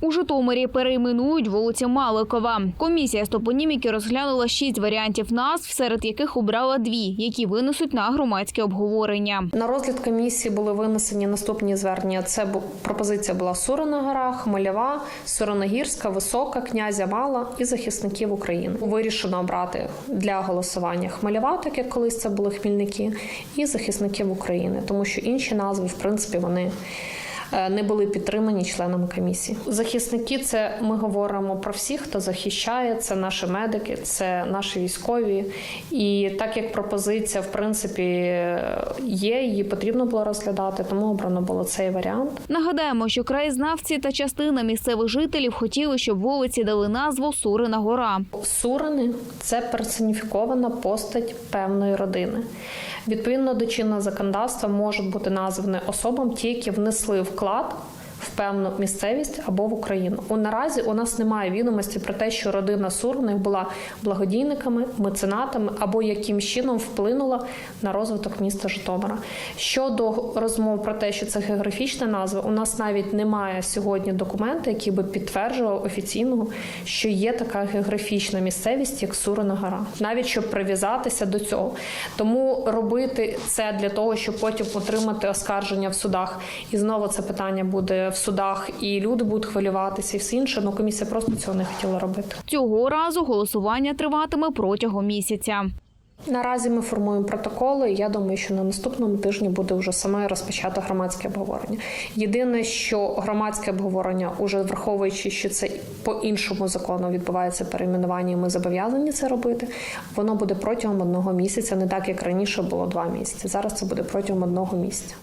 У Житомирі перейменують вулицю Маликова. Комісія з топоніміки розглянула шість варіантів назв, серед яких обрала дві, які винесуть на громадське обговорення. На розгляд комісії були винесені наступні звернення. Це пропозиція була Сурена гора, Хмельова, Суроногірська, Висока, Князя Мала і захисників України. Вирішено обрати для голосування Хмельова, так як колись це були Хмільники, і захисників України, тому що інші назви, в принципі, вони. Е, Не були підтримані членами комісії. Захисники це ми говоримо про всіх, хто захищає. Це наші медики, це наші військові. І так як пропозиція, в принципі, є, її потрібно було розглядати, тому обрано було цей варіант. Нагадаємо, що краєзнавці та частина місцевих жителів хотіли, щоб вулиці дали назву Сурина гора. Сурини це персоніфікована постать певної родини. Відповідно до чинного законодавства можуть бути названі особам ті, які внесли вклад. В певну місцевість або в Україну. У наразі у нас немає відомості про те, що родина Сурних була благодійниками, меценатами або яким чином вплинула на розвиток міста Житомира. Щодо розмов про те, що це географічна назва, у нас навіть немає сьогодні документа, який би підтверджував офіційно, що є така географічна місцевість, як Сурина гора, навіть щоб прив'язатися до цього. Тому робити це для того, щоб потім отримати оскарження в судах, і знову це питання буде в судах, і люди будуть хвилюватися, і все інше. Ну комісія просто цього не хотіла робити. Цього разу голосування триватиме протягом місяця. Наразі ми формуємо протоколи. і Я думаю, що на наступному тижні буде вже саме розпочато громадське обговорення. Єдине, що громадське обговорення, уже враховуючи, що це по іншому закону відбувається перейменування, і ми зобов'язані це робити. Воно буде протягом одного місяця, не так як раніше було два місяці. Зараз це буде протягом одного місяця.